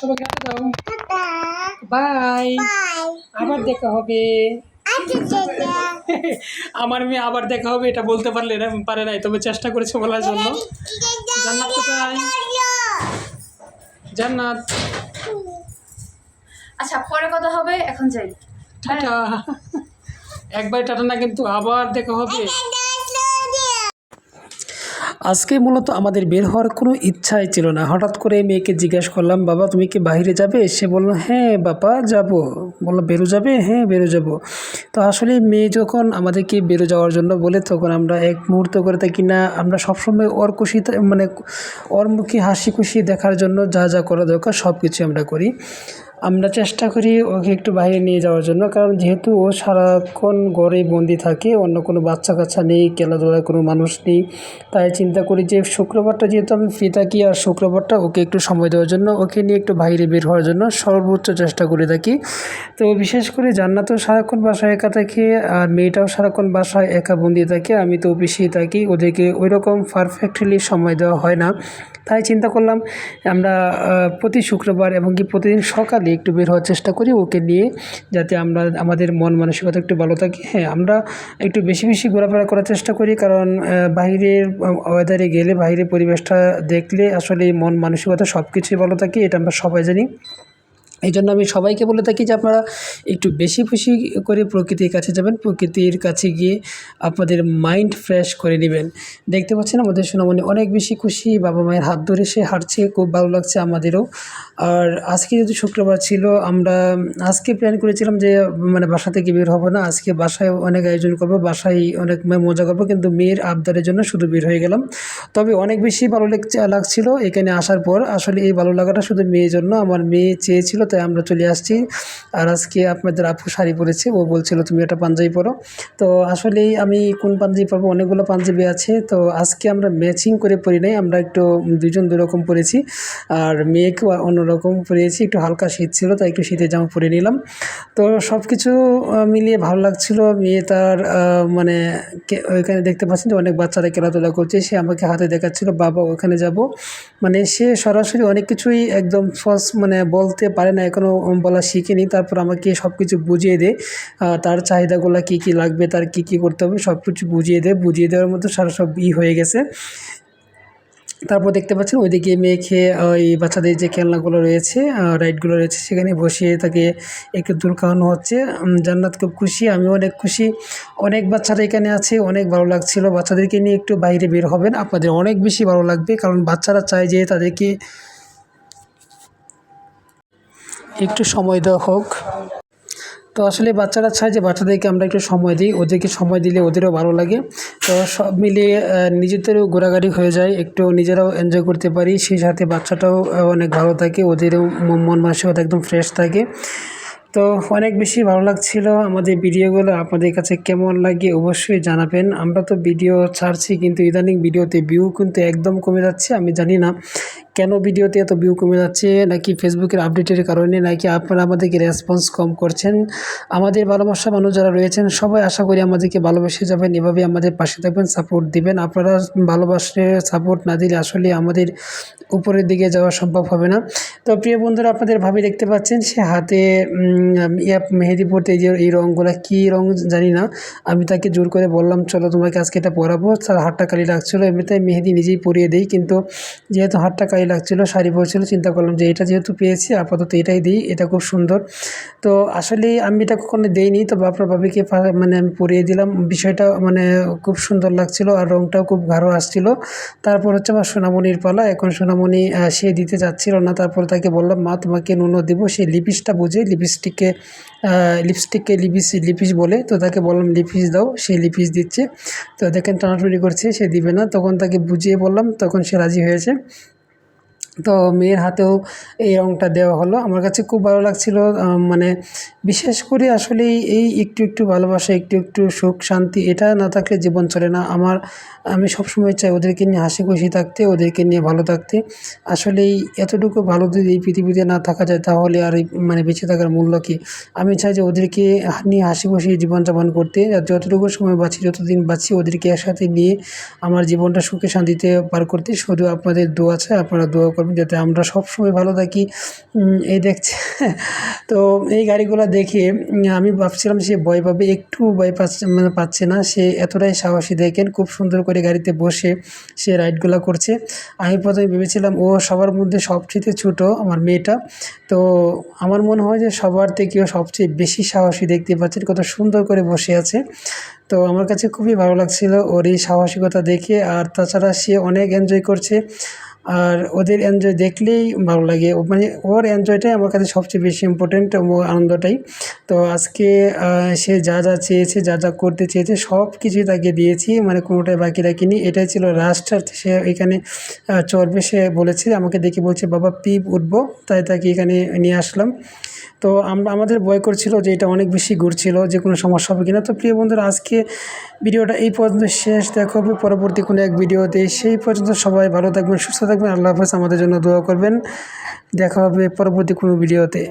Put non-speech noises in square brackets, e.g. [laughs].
সবাইকে টাটা দাও। বাই আবার দেখা হবে। [laughs] আমার মেয়ে আবার দেখা হবে এটা বলতে পারলে না পারে নাই তবে চেষ্টা করেছে বলার জন্য। জান্নাত কোথায়? জান্নাত। আচ্ছা পরে কথা হবে এখন যাই। টাটা। একবার টাটা না কিন্তু আবার দেখা হবে। আজকে মূলত আমাদের বের হওয়ার কোনো ইচ্ছাই ছিল না। হঠাৎ করে মেয়েকে জিজ্ঞেস করলাম, বাবা, তুমি কি বাইরে যাবে? সে বলল হ্যাঁ বাবা, যাব। বলল, বেরো যাবে? হ্যাঁ বেরো যাব। তো আসলে মেয়ে যখন আমাদেরকে বেরো যাওয়ার জন্য বলে, তখন আমরা এক মুহূর্ত করে থাকি না। আমরা সবসময় ওর খুশি মানে ওর মুখে হাসি খুশি দেখার জন্য যা যা করা দরকার সব কিছু আমরা করি। আমরা চেষ্টা করি ওকে একটু বাইরে নিয়ে যাওয়ার জন্য, কারণ যেহেতু ও সারাক্ষণ ঘরে বন্দি থাকে, অন্য কোনো বাচ্চা কাচ্চা নেই খেলাধুলার কোনো মানুষ নেই, তাই চিন্তা করি যে শুক্রবারটা যেহেতু আমি ফ্রি থাকি আর শুক্রবারটা ওকে একটু সময় দেওয়ার জন্য, ওকে নিয়ে একটু বাইরে বের হওয়ার জন্য সর্বোচ্চ চেষ্টা করে থাকি। তো বিশেষ করে জান্নাতও সারাক্ষণ বাসায় একা থাকে আর মেয়েটাও সারাক্ষণ বাসায় একা বন্দি থাকে, আমি তো অফিসেই থাকি, ওদেরকে ওই রকম পারফেক্টলি সময় দেওয়া হয় না। তাই চিন্তা করলাম আমরা প্রতি শুক্রবার এবং কি প্রতিদিন সকালে একটু বের হওয়ার চেষ্টা করি, ওকে নিয়ে যাতে আমরা আমাদের মন মানসিকতা একটু ভালো থাকি। হ্যাঁ আমরা একটু বেশি বেশি ঘোরাফেরা করার চেষ্টা করি, কারণ বাইরের ওয়েদারে গেলে, বাইরের পরিবেশটা দেখলে আসলে মন মানসিকতা সব কিছুই ভালো থাকে, এটা আমরা সবাই জানি। এই জন্য আমি সবাইকে বলে থাকি যে আপনারা একটু বেশি বেশি করে প্রকৃতির কাছে যাবেন। প্রকৃতির কাছে গিয়ে আপনাদের মাইন্ড ফ্রেশ করে নেবেন। দেখতে পাচ্ছেন আমাদের সোনামণি অনেক বেশি খুশি, বাবা মায়ের হাত ধরে সে হাঁটছে, খুব ভালো লাগছে আমাদেরও। আর আজকে যেহেতু শুক্রবার ছিল, আমরা আজকে প্ল্যান করেছিলাম যে মানে বাসা থেকে বের হব না। আজকে বাসায় অনেক আয়োজন করব, বাসায় অনেক মজা করব, কিন্তু মেয়ের আবদারের জন্য শুধু বের হয়ে গেলাম। তবে অনেক বেশি ভালো লাগছে- লাগছিল এখানে আসার পর। আসলে এই ভালো লাগাটা শুধু মেয়ের জন্য, আমার মেয়ে চেয়েছিল তাই আমরা চলে আসছি। আর আজকে আপনাদের আপু শাড়ি পরেছে, ও বলছিল, তুমি একটা পাঞ্জাবি পরো। তো আসলেই আমি কোন পাঞ্জাবি পরবো? অনেকগুলো পাঞ্জাবি আছে। তো আজকে আমরা ম্যাচিং করে পরি নাই, আমরা একটু দুজন দুরকম পরেছি। আর মেয়েকেও অন্যরকম পরিয়েছি একটু হালকা শীত ছিল, তাই একটু শীতের জামা পরে নিলাম। তো সব কিছু মিলিয়ে ভালো লাগছিল। মেয়ে তার মানে ওইখানে দেখতে পাচ্ছেন যে অনেক বাচ্চারা খেলাধুলা করছে। সে আমাকে হাতে দেখাচ্ছিল, বাবা, ওখানে যাব। মানে সে সরাসরি অনেক কিছুই একদম ফার্স্ট মানে বলতে পারে না এখনও বলা শিখিনি। তারপর আমাকে সব কিছু বুঝিয়ে দেয় তার চাহিদাগুলো কী কী লাগবে, তার কী কী করতে হবে সব কিছু বুঝিয়ে দেয় বুঝিয়ে দেওয়ার মতো সারা সব ই হয়ে গেছে। তারপর দেখতে পাচ্ছেন, ওইদিকে মেয়েকে ওই বাচ্চাদের যে খেলনাগুলো রয়েছে রাইডগুলো রয়েছে, সেখানে বসিয়ে তাকে একটু দূর খাওয়ানো হচ্ছে। জান্নাত খুব খুশি আমি অনেক খুশি। অনেক বাচ্চারা এখানে আছে, অনেক ভালো লাগছিল। বাচ্চাদেরকে নিয়ে একটু বাইরে বের হবেন, আপনাদের অনেক বেশি ভালো লাগবে। কারণ বাচ্চারা চায় যে তাদেরকে একটু সময় দেওয়া হোক। তো আসলে বাচ্চারা চায় যে বাচ্চাদেরকে আমরা একটু সময় দিই, ওদেরকে সময় দিলে ওদেরও ভালো লাগে। তো সব মিলিয়ে নিজেদেরও ঘোরাঘাড়ি হয়ে যায়, একটু নিজেরাও এনজয় করতে পারি, সেই সাথে বাচ্চাটাও অনেক ভালো থাকে, ওদেরও মন মন মানসিকতা একদম ফ্রেশ থাকে। তো অনেক বেশি ভালো লাগছিল আমাদের ভিডিওগুলো, আপনাদের কাছে কেমন লাগে অবশ্যই জানাবেন। আমরা তো ভিডিও ছাড়ছি, কিন্তু ইদানিং ভিডিওতে ভিউ কিন্তু একদম কমে যাচ্ছে, আমি জানি না। কেন ভিডিওতে এত ভিউ কমে যাচ্ছে? নাকি ফেসবুকের আপডেটের কারণে? নাকি আপনারা আমাদেরকে রেসপন্স কম করছেন? আমাদের ভালোবাসা মানুষ যারা রয়েছেন, সবাই আশা করি আমাদেরকে ভালোবেসে যাবেন। এভাবে আমাদের পাশে থাকবেন সাপোর্ট দিবেন। আপনারা ভালোবাসে সাপোর্ট না দিলে আসলে আমাদের উপরের দিকে যাওয়া সম্ভব হবে না। তো প্রিয় বন্ধুরা, আপনাদের ভাবে দেখতে পাচ্ছেন, সে হাতে মেহেদি পড়তে যে এই রঙগুলো কী রঙ জানি না। আমি তাকে জোর করে বললাম, চলো তোমাকে আজকে এটা পরাবো। তার হাতটা কালি লাগছিল এমনিতে মেহেদি নিজেই পরিয়ে দিই। কিন্তু যেহেতু হাতটা কালি লাগছিল, শাড়ি পরছিল, চিন্তা করলাম যে এটা যেহেতু পেয়েছি, আপাতত এটাই দিই, এটা খুব সুন্দর। তো আসলে আমি এটা কখনো দেইনি তো আপনার ভাবিকে পা- মানে আমি পরিয়ে দিলাম। বিষয়টা মানে খুব সুন্দর লাগছিল আর রঙটাও খুব গাঢ় আসছিল। তারপর হচ্ছে আমার সোনামণির পালা, এখন সোনামণি সে দিতে যাচ্ছিল না। তারপর তাকে বললাম, মা, তোমাকে নুনো দেবো। সে লিপিসটা বুঝে লিপস্টিককে লিপস্টিককে লিপিস লিপিস বলে, তো তাকে বললাম, লিপিস দাও। সে লিপিস দিচ্ছে। তো দেখেন, টানাটুনি করছে, সে দিবে না। তখন তাকে বুঝিয়ে বললাম, তখন সে রাজি হয়েছে। তো মেয়ের হাতেও এই রঙটা দেওয়া হলো। আমার কাছে খুব ভালো লাগছিল মানে বিশেষ করে আসলে এই একটু একটু ভালোবাসা, একটু একটু সুখ, শান্তি এটা না থাকলে জীবন চলে না। আমার, আমি সবসময় চাই ওদেরকে নিয়ে হাসি খুশি থাকতে, ওদেরকে নিয়ে ভালো থাকতে। আসলেই এতটুকু ভালো যদি এই পৃথিবীতে না থাকা যায় তাহলে আর মানে বেঁচে থাকার মূল্য কী? আমি চাই যে ওদেরকে নিয়ে হাসি খুশি জীবনযাপন করতে যতটুকু সময় বাঁচি, যতদিন বাঁচি ওদেরকে একসাথে নিয়ে আমার জীবনটা সুখে শান্তিতে পার করতে, শুধু আপনাদের দোয়া চাই, আপনারা দোয়া করবেন। যাতে আমরা সবসময় ভালো থাকি। এই দেখছে। [laughs] তো এই গাড়িগুলো দেখে আমি ভাবছিলাম সে ভয় পাবে, একটু ভয় পাচ্ছে মানে পাচ্ছে না। সে এতটাই সাহসী, দেখেন খুব সুন্দর করে গাড়িতে বসে সে রাইডগুলো করছে। আমি প্রথমে ভেবেছিলাম, ও সবার মধ্যে সবচেয়ে ছোটো আমার মেয়েটা। তো আমার মনে হয় যে সবার থেকেও সবচেয়ে বেশি সাহসী দেখতে পাচ্ছেন কত সুন্দর করে বসে আছে। তো আমার কাছে খুবই ভালো লাগছিল ওর এই সাহসিকতা দেখে। আর তাছাড়া সে অনেক এনজয় করছে। আর ওদের এনজয় দেখলেই ভালো লাগে। মানে ওর এনজয়টাই আমার কাছে সবচেয়ে বেশি ইম্পর্টেন্ট ও আনন্দটাই। তো আজকে সে যা যা চেয়েছে, যা যা করতে চেয়েছে সব কিছুই তাকে দিয়েছি। মানে কোনোটাই বাকি রাখিনি। এটাই ছিল রাস্টার সে এখানে চর্বে সে বলেছে, আমাকে দেখে বলছে, বাবা, পিপ উঠবো তাই তাকে এখানে নিয়ে আসলাম। তো আমরা, আমাদের ভয় করছিল যে এটা অনেক বেশি ঘুরছিল, যে কোনো সমস্যা হবে কিনা। তো প্রিয় বন্ধুরা, আজকে ভিডিওটা এই পর্যন্ত শেষ। দেখা হবে পরবর্তী কোনো এক ভিডিওতে। সেই পর্যন্ত সবাই ভালো থাকবেন, সুস্থ থাকবেন। আল্লাহ হাফেজ। আমাদের জন্য দোয়া করবেন। দেখা হবে পরবর্তী কোনো ভিডিওতে।